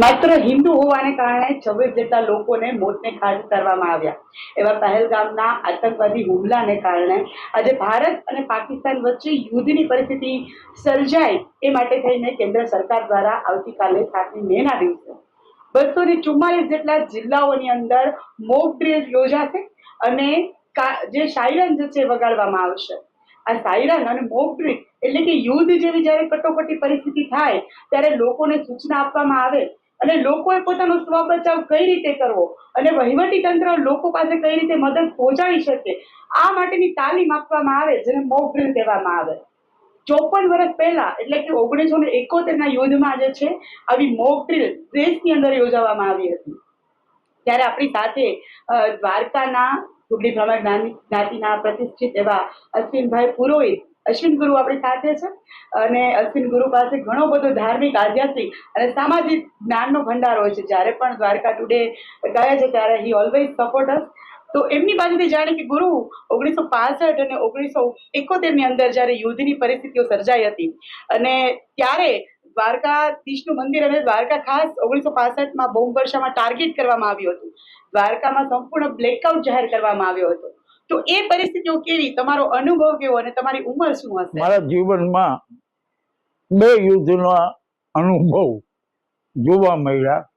માત્ર હિન્દુ હોવાને કારણે છવ્વીસ જેટલા લોકોને મોતને ઘાટ કરવામાં આવ્યા. એવા પહેલગામના આતંકવાદી હુમલાને કારણે આજે ભારત અને પાકિસ્તાન વચ્ચે યુદ્ધની પરિસ્થિતિ સર્જાય એ માટે થઈને કેન્દ્ર સરકાર દ્વારા આવતીકાલે સાતમી મેના દિવસે બસો ને ચુમ્માલીસ જેટલા જિલ્લાઓની અંદર મોક ડ્રિલ યોજાશે અને જે સાયરન છે વગાડવામાં આવશે. આ સાયરન અને મોક ડ્રિલ એટલે કે યુદ્ધ જેવી જ્યારે કટોકટી પરિસ્થિતિ થાય ત્યારે લોકોને સૂચના આપવામાં આવે અને લોકોએ પોતાનો સ્વ બચાવ કઈ રીતે કરવો? અને વહીવટી તંત્ર લોકો પાસે કઈ રીતે મદદ પહોંચાડી શકે? આ માટેની તાલીમ આપવામાં આવે, જેને મોક ડ્રીલ કહેવામાં આવે. ચોપન વર્ષ પહેલા, એટલે કે ઓગણીસો ને એકોતેર ના યુદ્ધમાં જે છે, આવી મોક ડ્રીલ દેશની અંદર યોજાવામાં આવી હતી. ત્યારે આપણી સાથે દ્વારકાના ટુકડી ભ્રમણ જ્ઞાતિના પ્રતિષ્ઠિત એવા અશ્વિનભાઈ પુરોહિત અશ્વિન ગુરુ આપણી સાથે છે. અને અશ્વિન ગુરુ પાસે ઘણો બધો ધાર્મિક, આધ્યાત્મિક અને સામાજિક જ્ઞાનનો ભંડાર હોય છે. જ્યારે પણ દ્વારકા ટુડે ગયા છે, ત્યારે હી ઓલવેઝ સપોર્ટ અસ તો એમની પાસેથી જાણે કે ગુરુ ઓગણીસો પાસઠ અને ઓગણીસો એકોતેરની અંદર જ્યારે યુદ્ધની પરિસ્થિતિઓ સર્જાઈ હતી અને ત્યારે દ્વારકાધીશનું મંદિર અને દ્વારકા ખાસ ઓગણીસો પાસઠમાં બોમ્બ વર્ષામાં ટાર્ગેટ કરવામાં આવ્યું હતું. દ્વારકામાં સંપૂર્ણ બ્લેકઆઉટ જાહેર કરવામાં આવ્યો હતો. તો એ પરિસ્થિતિઓ કેવી? તમારો અનુભવ કેવો અને તમારી ઉંમર શું હશે? મારા જીવનમાં બે યુદ્ધના અનુભવ જોવા મળ્યા.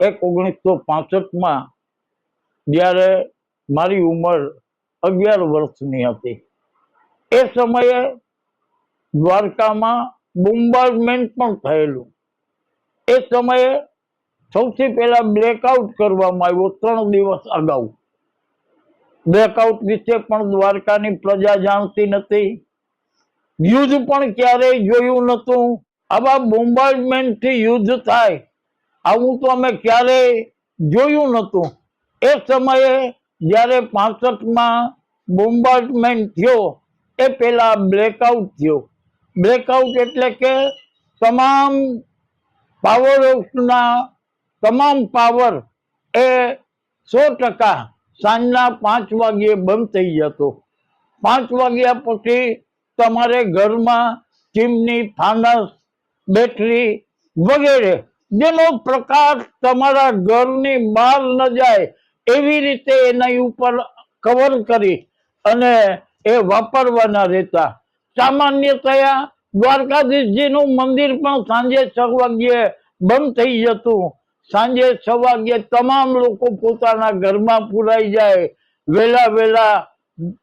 એક ઓગણીસો પાસઠમાં જ્યારે મારી ઉંમર અગિયાર વર્ષની હતી. એ સમયે દ્વારકામાં બોમ્બાર્ડમેન્ટ પણ થયેલું. એ સમયે સૌથી પહેલા બ્લેકઆઉટ કરવામાં આવ્યો ત્રણ દિવસ અગાઉ. બ્લેકઆઉટ વિશે પણ દ્વારકાની પ્રજા જાણતી નથી. યુદ્ધ પણ ક્યારેય જોયું નતું આવા બોમ્બાર્ડમેન્ટથી યુદ્ધ થાય. આવું તો અમે ક્યારેય જોયું નતું એ સમયે જ્યારે પાસઠમાં બોમ્બાર્ડમેન્ટ થયો, એ પેલા બ્લેકઆઉટ થયો. બ્લેકઆઉટ એટલે કે તમામ પાવર હાઉસના તમામ પાવર એ સો ટકા સાંજના પાંચ વાગ્યે બંધ થઈ જતો. પાંચ વાગ્યા પછી તમારે ઘરમાં ચીમની ફાનસ બેટરી વગેરે, જેનો પ્રકાશ તમારા ઘરની બહાર ન જાય, એવી રીતે એના ઉપર કવર કરી અને એ વાપરવાના રહેતા. સામાન્યતયા દ્વારકાધીશજીનું મંદિર પણ સાંજે છ વાગ્યે બંધ થઈ જતું. સાંજે છ વાગ્યે તમામ લોકો પોતાના ઘરમાં પુરાઈ જાય. વેલા વેલા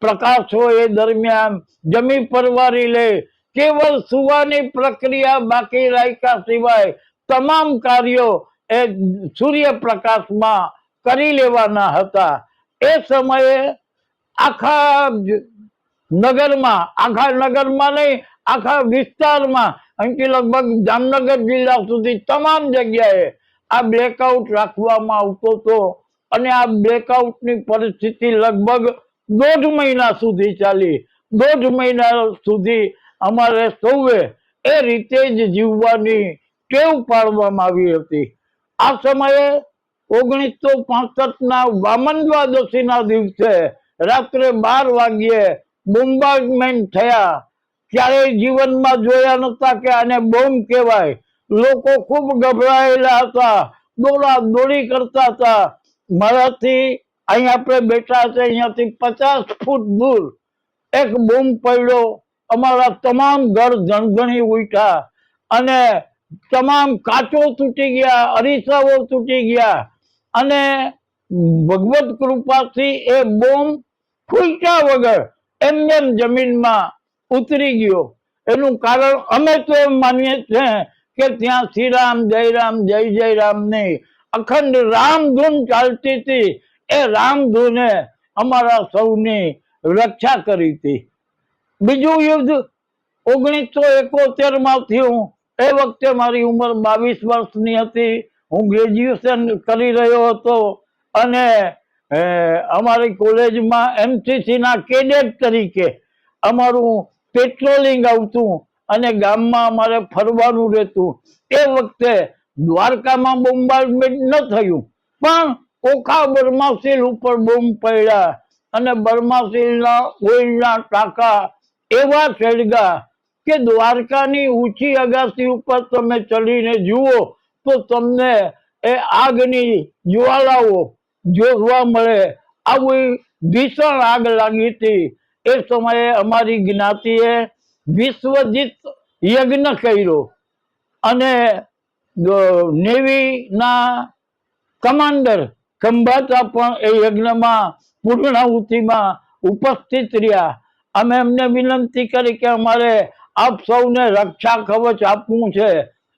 પ્રકાશ હોય એ દરમિયાન જમી પરવારી લે. કેવળ સુવાની પ્રક્રિયા બાકી રાખ્યા સિવાય તમામ કાર્યો એ સૂર્યપ્રકાશમાં કરી લેવાના હતા. એ સમયે આખા નગરમાં આખા નગરમાં નહીં, આખા વિસ્તારમાં, અહીંથી લગભગ જામનગર જિલ્લા સુધી તમામ જગ્યાએ આ બ્લેકઆઉટ રાખવામાં આવતો હતો અને આ બ્લેકઆઉટની પરિસ્થિતિ લગભગ દોઢ મહિના સુધી ચાલી. દોઢ મહિના સુધી અમારે સૌએ એ રીતે જ જીવવાની ટેવ પાડવામાં આવી હતી. આ સમયે ઓગણીસો પાસઠ ના વામન દ્વાદશી દિવસે રાત્રે બાર વાગ્યે બોમ્બાર્ડમેન્ટ થયા. ક્યારેય જીવનમાં જોયા નતા કે આને બોમ્બ કહેવાય. લોકો ખૂબ ગભરાયેલા હતા દોડા દોડી કરતા હતા. મારાથી અહીં આપણે બેઠા છે, અહીંયાથી પચાસ ફૂટ દૂર. એક બૂમ પડ્યો, અમારા તમામ ઘર ઝણઝણી ઉઠ્યા અને તમામ કાચો તૂટી ગયા, અરીસાઓ તૂટી ગયા અને ભગવત કૃપાથી એ બોમ્બ ફૂટ્યા વગર એમ એમ જમીનમાં ઉતરી ગયો. એનું કારણ અમે તો એમ માનીએ છીએ કે ત્યાં શ્રી રામ જય રામ જય જય રામની અખંડ રામધૂન ચાલતી હતી. એ રામધૂને અમારા સૌની રક્ષા કરી હતી. બીજું યુદ્ધ ઓગણીસો એકોતેરમાં થયું એ વખતે મારી ઉંમર બાવીસ વર્ષની હતી. હું ગ્રેજ્યુએશન કરી રહ્યો હતો અને અમારી કોલેજમાં એમસીસી ના કેડેટ તરીકે અમારું પેટ્રોલિંગ આવતું. અને ગામમાં અમારે ફરવાનું રહેતું. એ વખતે દ્વારકામાં બોમ્બાર્ડમેન્ટ ન થયું. પણ ઓખા બર્માસીલ ઉપર બોમ્બ પડ્યા અને બર્માસીલના ઓઇલના ટાંકા એવા સળગા કે દ્વારકાની ઊંચી અગાસી ઉપર તમે ચડીને જુઓ તો તમને એ આગની જ્વાળાઓ જોવા મળે. આવી ભીષણ આગ લાગી હતી. એ સમયે અમારી જ્ઞાતિએ વિશ્વજીત યજ્ઞ કર્યો. અને નેવીના કમાન્ડર ખંભાતા પણ એ યજ્ઞમાં પૂર્ણાહુતિમાં ઉપસ્થિત રહ્યા. અમે એમને વિનંતી કરી કે અમારે આપ સૌને રક્ષા કવચ આપવું છે.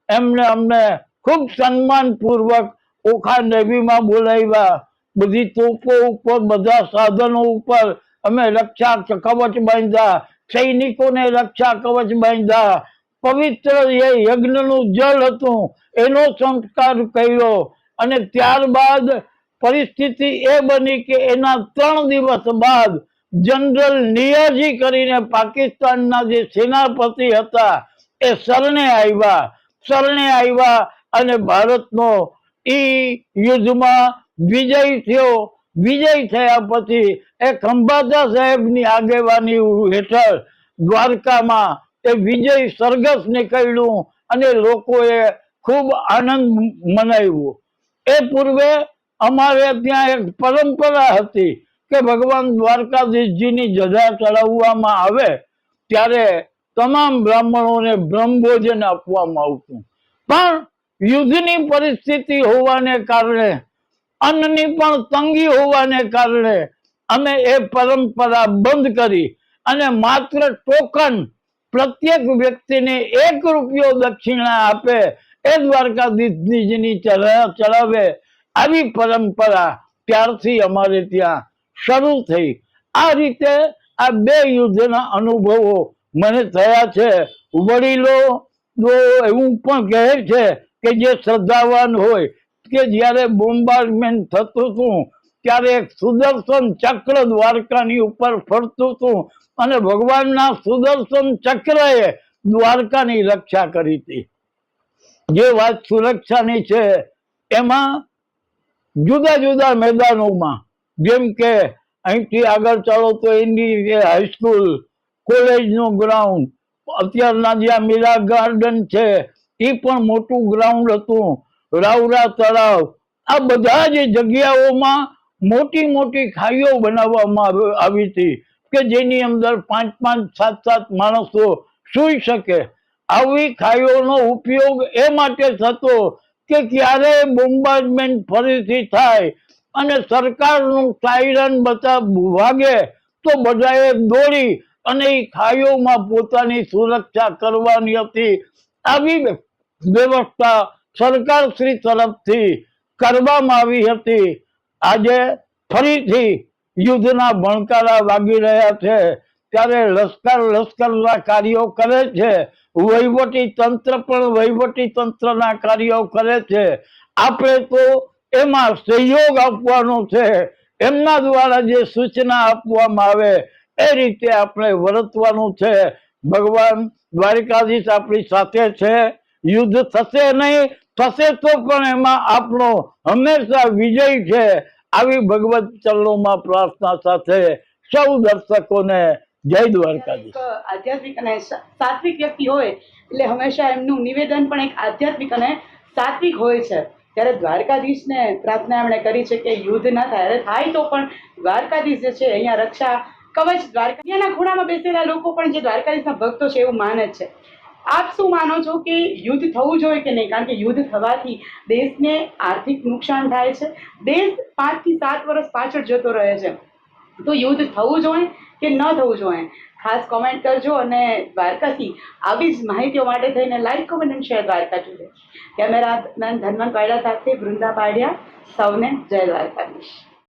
એમને અમને ખૂબ સન્માનપૂર્વક ઓખા નેવીમાં બોલાવ્યા. બધી તોપો ઉપર, બધા સાધનો ઉપર અમે રક્ષા કવચ બાંધ્યા. સૈનિકોને રક્ષા કવચ બાંધ્યા. પવિત્ર એ યજ્ઞનું જળ હતું. એનો સંસ્કાર કર્યો. અને ત્યારબાદ પરિસ્થિતિ એ બની કે એના ત્રણ દિવસ બાદ જનરલ નિયાજી કરીને પાકિસ્તાનના જે સેનાપતિ હતા, એ શરણે આવ્યા. શરણે આવ્યા અને ભારતનો ઈ યુદ્ધમાં વિજય થયો. વિજય થયા પછી એ ખંભાતા સાહેબની આગેવાની હેઠળ દ્વારકામાં એ વિજય સરઘસ નીકળ્યું અને લોકોએ ખૂબ આનંદ મનાવ્યો. એ પૂર્વે અમારે ત્યાં એક પરંપરા હતી કે ભગવાન દ્વારકાધીશજીની જજા ચડાવવામાં આવે ત્યારે તમામ બ્રાહ્મણોને બ્રહ્મભોજન આપવામાં આવતું. પણ યુદ્ધની પરિસ્થિતિ હોવાને કારણે, અન્નની પણ તંગી હોવાને કારણે અમે એ પરંપરા બંધ કરી અને માત્ર ટોકન પ્રત્યેક વ્યક્તિને એક રૂપિયો દક્ષિણા આપે એ દ્વારકાધીશની ચલાવે. આવી પરંપરા ત્યારથી અમારે ત્યાં શરૂ થઈ. આ રીતે આ બે યુદ્ધના અનુભવો મને થયા છે. વડીલો એવું પણ કહે છે કે જે શ્રદ્ધાવાન હોય કે જ્યારે બોમ્બાર્ડમેન્ટ થતું હતું ત્યારે એક સુદર્શન ચક્ર દ્વારકાની ઉપર ફરતું હતું અને ભગવાનના સુદર્શન ચક્રએ દ્વારકાની રક્ષા કરી હતી. જે વાત સુરક્ષાની છે, એમાં જુદા જુદા મેદાનોમાં, જેમ કે અહીંથી આગળ ચાલો તો એની હાઈસ્કૂલ કોલેજનું ગ્રાઉન્ડ અત્યારના જ્યાં મીરા ગાર્ડન છે, એ પણ મોટું ગ્રાઉન્ડ હતું. રાવરા તળાવ, આ બધા જ જગ્યાઓમાં મોટી મોટી ખાઈઓ બનાવવામાં આવી- હતી કે જેની અંદર પાંચ પાંચ, સાત સાત માણસો સૂઈ શકે. આવી ખાઈઓનો ઉપયોગ એ માટે થતો કે ક્યારે બોમ્બાર્ડમેન્ટ ફરીથી થાય અને સરકારનું સાયરન બધા વાગે તો બધાએ દોડી અને એ ખાઈઓમાં પોતાની સુરક્ષા કરવાની હતી. આવી વ્યવસ્થા સરકાર શ્રી તરફથી કરવામાં આવી હતી. આજે ફરીથી યુદ્ધના ભણકારા વાગી રહ્યા છે. ત્યારે લશ્કર લશ્કરના કાર્યો કરે છે. વહીવટી તંત્ર પણ વહીવટી તંત્રના કાર્યો કરે છે. આપણે તો એમાં સહયોગ આપવાનો છે. એમના દ્વારા જે સૂચના આપવામાં આવે એ રીતે આપણે વર્તવાનું છે. ભગવાન દ્વારિકાધીશ આપણી સાથે છે. યુદ્ધ થશે નહીં, થશે તો પણ એમાં આપણો હંમેશા વિજય છે. આવી ભગવત ચરણોમાં પ્રાર્થના સાથે સૌ દર્શકોને જય દ્વારકાધીશ. આધ્યાત્મિક અને સાત્વિક વ્યક્તિ હોય એટલે હંમેશા એમનું નિવેદન પણ એક આધ્યાત્મિક અને સાત્વિક હોય છે. ત્યારે દ્વારકાધીશને પ્રાર્થના એમણે કરી છે કે યુદ્ધ ના થાય. અરે થાય તો પણ દ્વારકાધીશ જે છે, અહીંયા રક્ષા કવચ દ્વારકા ખૂણામાં બેસેલા લોકો પણ જે દ્વારકાધીશના ભક્તો છે એવું માને છે. આપ શું માનો છો કે યુદ્ધ થવું જોઈએ કે નહીં? કારણ કે યુદ્ધ થવાથી દેશને આર્થિક નુકસાન થાય છે. દેશ પાંચથી સાત વર્ષ પાછળ જતો રહે છે. તો યુદ્ધ થવું જોઈએ કે ન થવું જોઈએ? ખાસ કોમેન્ટ કરજો અને દ્વારકાથી આવી જ માહિતીઓ માટે થઈને લાઈક કોમેન્ટ અને શેર દ્વારકા જોડે કેમેરામેન ધનવંત વાયડા સાથે વૃંદા પાડ્યા. સૌને જય દ્વારકાધીશ.